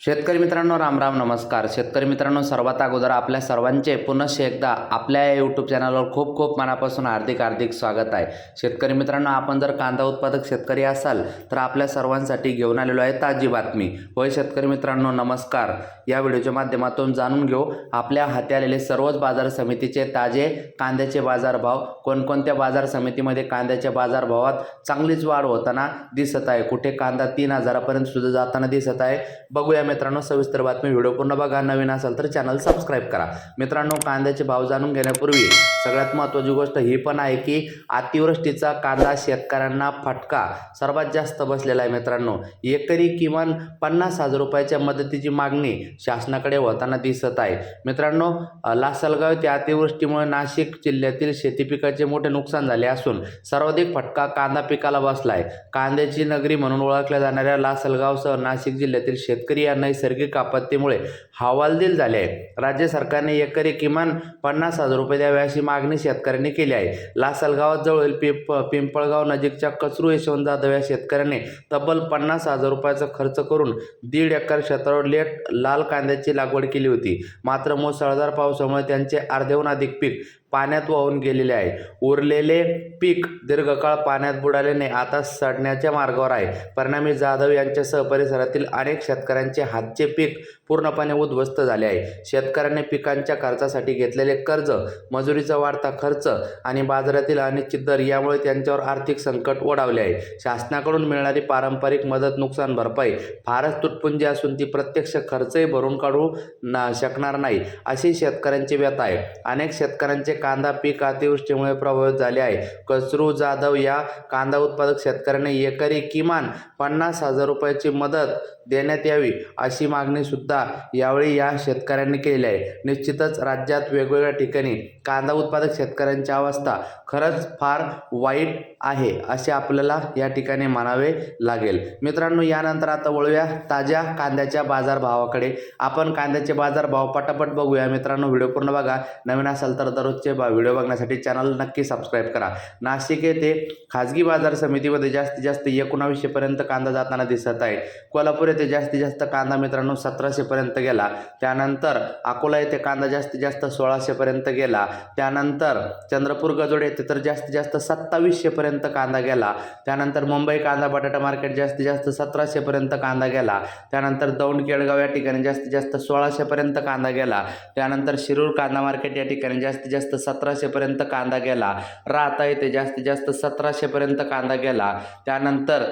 शेतकरी मित्रांनो राम राम नमस्कार. शेतकरी मित्रांनो सर्वात अगोदर आपल्या सर्वांचे पुनश्च एकदा आपल्या या यूट्यूब चॅनलवर खूप खूप मनापासून हार्दिक हार्दिक स्वागत आहे. शेतकरी मित्रांनो आपण जर कांदा उत्पादक शेतकरी असाल तर आपल्या सर्वांसाठी घेऊन आलेलो आहे ताजी बातमी. होय शेतकरी मित्रांनो नमस्कार. या व्हिडिओच्या माध्यमातून जाणून घेऊ आपल्या हाती आलेले सर्वच बाजार समितीचे ताजे कांद्याचे बाजारभाव कोणकोणत्या बाजार समितीमध्ये कांद्याच्या बाजारभावात चांगलीच वाढ होताना दिसत आहे. कुठे कांदा तीन हजारापर्यंत सुद्धा जाताना दिसत आहे. बघूया मित्रांनो सविस्तर बातमी व्हिडिओ पूर्ण बघा. नवीन असाल तर चॅनल सबस्क्राईब करा. मित्रांनो कांद्याचे भाव जाणून घेण्यापूर्वी सगळ्यात महत्त्वाची गोष्ट ही पण आहे की अतिवृष्टीचा कांदा शेतकऱ्यांना फटका सर्वात जास्त बसलेला आहे मित्रांनो. एकरी किमान पन्नास हजार रुपयाच्या मदतीची मागणी शासनाकडे होताना दिसत आहे. मित्रांनो लासलगाव येथे अतिवृष्टीमुळे नाशिक जिल्ह्यातील शेती पिकाचे मोठे नुकसान झाले असून सर्वाधिक फटका कांदा पिकाला बसला आहे कांद्याची नगरी म्हणून ओळखल्या जाणाऱ्या लासलगावसह नाशिक जिल्ह्यातील शेतकरी या नैसर्गिक आपत्तीमुळे हवालदिल झाले आहे राज्य सरकारने एकरी किमान पन्नास हजार रुपये द्यावे अशी मागणी शेतकऱ्यांनी केली आहे. लासलगावात जवळील पिंप पिंपळगाव नजीकच्या कचरू यशवंत जाधव या शेतकऱ्याने तब्बल पन्नास हजार रुपयाचा खर्च करून दीड एकर क्षेत्रावर लेट लाल कांद्याची लागवड केली होती. मात्र मुसळधार पावसामुळे त्यांचे अर्ध्याहून अधिक पीक पाण्यात वाहून गेलेले आहे. उरलेले पीक दीर्घकाळ पाण्यात बुडाल्याने आता सडण्याच्या मार्गावर आहे. परिणामी जाधव यांच्यासह परिसरातील अनेक शेतकऱ्यांचे हातचे पीक पूर्णपणे उद्ध्वस्त झाले आहे. शेतकऱ्यांनी पिकांच्या खर्चासाठी घेतलेले कर्ज मजुरीचा वाढता खर्च आणि बाजारातील अनिश्चित दर यामुळे त्यांच्यावर आर्थिक संकट ओढावले आहे. शासनाकडून मिळणारी पारंपरिक मदत नुकसान भरपाई फारच तुटपुंजी असून ती प्रत्यक्ष खर्चही भरून काढू ना शकणार नाही अशी शेतकऱ्यांची व्यथा आहे. अनेक शेतकऱ्यांचे कांदा पीक अतिवृष्टीमुळे प्रभावित झाले आहे. कचरू जाधव या कांदा उत्पादक शेतकऱ्यांनी एकरी किमान पन्नास हजार रुपयाची मदत देण्यात यावी अशी मागणी सुद्धा यावेळी या शेतकऱ्यांनी केले आहे. निश्चितच राज्यात वेगवेगळ्या ठिकाणी कांदा उत्पादक शेतकऱ्यांची अवस्था खरंच फार वाईट आहे असे आपल्याला या ठिकाणी म्हणावे लागेल. मित्रांनो यानंतर आता वळूया ताज्या कांद्याच्या बाजारभावाकडे. आपण कांद्याचे बाजारभाव पटापट बघूया. मित्रांनो व्हिडिओ पूर्ण बघा. नवीन असाल तर दररोजचे बा व्हिडिओ बघण्यासाठी चॅनल नक्की सबस्क्राईब करा. नाशिक येथे खाजगी बाजार समितीमध्ये जास्तीत जास्त एकोणावीसशेपर्यंत कांदा जाताना दिसत आहे. कोल्हापूर येथे जास्तीत जास्त कांदा मित्रांनो सतराशे सतराशेपर्यंत गेला. त्यानंतर अकोला येथे कांदा जास्तीत जास्त सोळाशेपर्यंत गेला. त्यानंतर चंद्रपूर गजोड येथे तर जास्तीत जास्त सत्तावीसशेपर्यंत कांदा गेला. त्यानंतर मुंबई कांदा बटाटा मार्केट जास्तीत जास्त सतराशेपर्यंत कांदा गेला. त्यानंतर दौंड केळगाव या ठिकाणी जास्तीत जास्त सोळाशेपर्यंत कांदा गेला. त्यानंतर शिरूर कांदा मार्केट या ठिकाणी जास्तीत जास्त सतराशेपर्यंत कांदा गेला. राहता येथे जास्तीत जास्त सतराशेपर्यंत कांदा गेला. त्यानंतर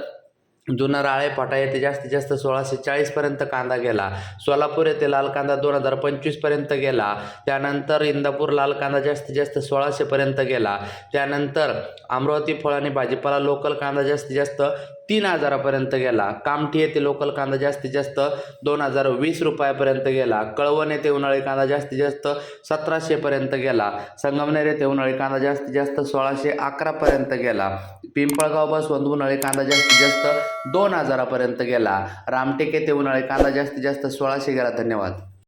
जुना राळेफाटा येथे जास्तीत जास्त सोळाशे चाळीसपर्यंत कांदा गेला. सोलापूर येथे लाल कांदा दोन हजार पंचवीसपर्यंत गेला. त्यानंतर इंदापूर लाल कांदा जास्तीत जास्त सोळाशेपर्यंत गेला. त्यानंतर अमरावती फळ आणि भाजीपाला लोकल कांदा जास्तीत जास्त तीन हजारापर्यंत गेला. कामठी येथे लोकल कांदा जास्तीत जास्त दोन हजार वीस रुपयापर्यंत गेला. कळवण येथे उन्हाळी कांदा जास्तीत जास्त सतराशेपर्यंत गेला. संगमनेर येथे उन्हाळी कांदा जास्तीत जास्त सोळाशे अकरापर्यंत गेला. पिंपळगाव बसवंत उन्हाळी कांदा जास्तीत जास्त दोन हजारापर्यंत गेला. रामटेक येथे उन्हाळी कांदा जास्तीत जास्त सोळाशे गेला. धन्यवाद.